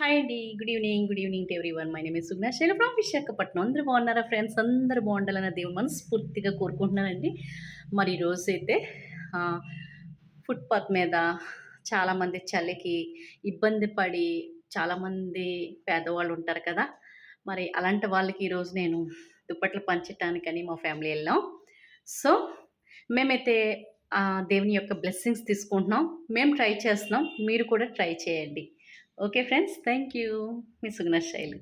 Hi అండి. Good evening good evening everyone my name is Sugna Shaila from Visakhapatnam. అందరూ బాగున్నారా friends? అందరూ బాగుండాలని దేవుని మనస్ఫూర్తిగా కోరుకుంటున్నానండి. మరి ఈరోజైతే ఫుట్‌పాత్ మీద చాలామంది చలికి ఇబ్బంది పడి చాలామంది పేదవాళ్ళు ఉంటారు కదా! మరి అలాంటి వాళ్ళకి ఈరోజు నేను దుప్పట్లు పంచటానికని మా ఫ్యామిలీ వెళ్ళాం సో, మేమైతే దేవుని యొక్క బ్లెస్సింగ్స్ తీసుకుంటున్నాం. మేము ట్రై చేస్తున్నాం. మీరు కూడా ట్రై చేయండి. Okay friends. Thank you. Me Suguna Shailu.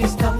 Mr.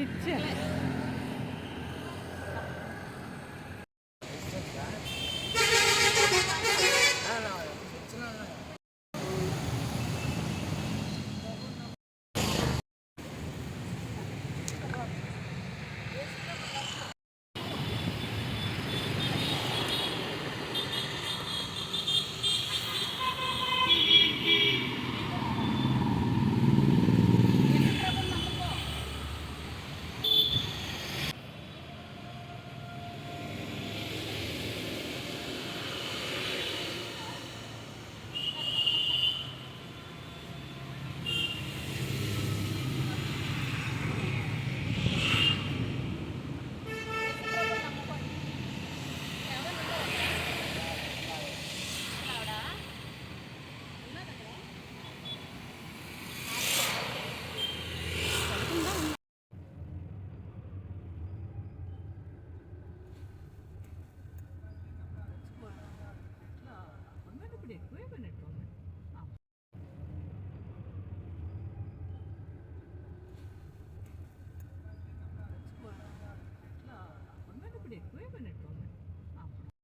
പിടിച്ച്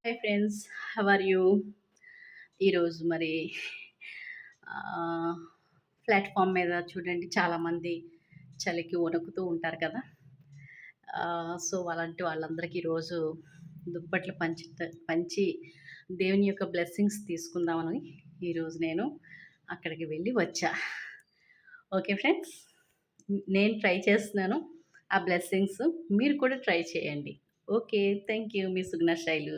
hi friends how are you? ఈరోజు మరి ప్లాట్ఫామ్ మీద చూడండి చాలామంది చలికి వణుకుతూ ఉంటారు కదా. సో అలాంటి వాళ్ళందరికీ ఈరోజు దుప్పట్లు పంచి పంచి దేవుని యొక్క బ్లెస్సింగ్స్ తీసుకుందామని ఈరోజు నేను అక్కడికి వెళ్ళి వచ్చా. ఓకే ఫ్రెండ్స్ నేను ట్రై చేస్తున్నాను ఆ బ్లెస్సింగ్స్ మీరు కూడా ట్రై చేయండి. ఓకే థ్యాంక్ యూ మీ సుగ్న శైలు.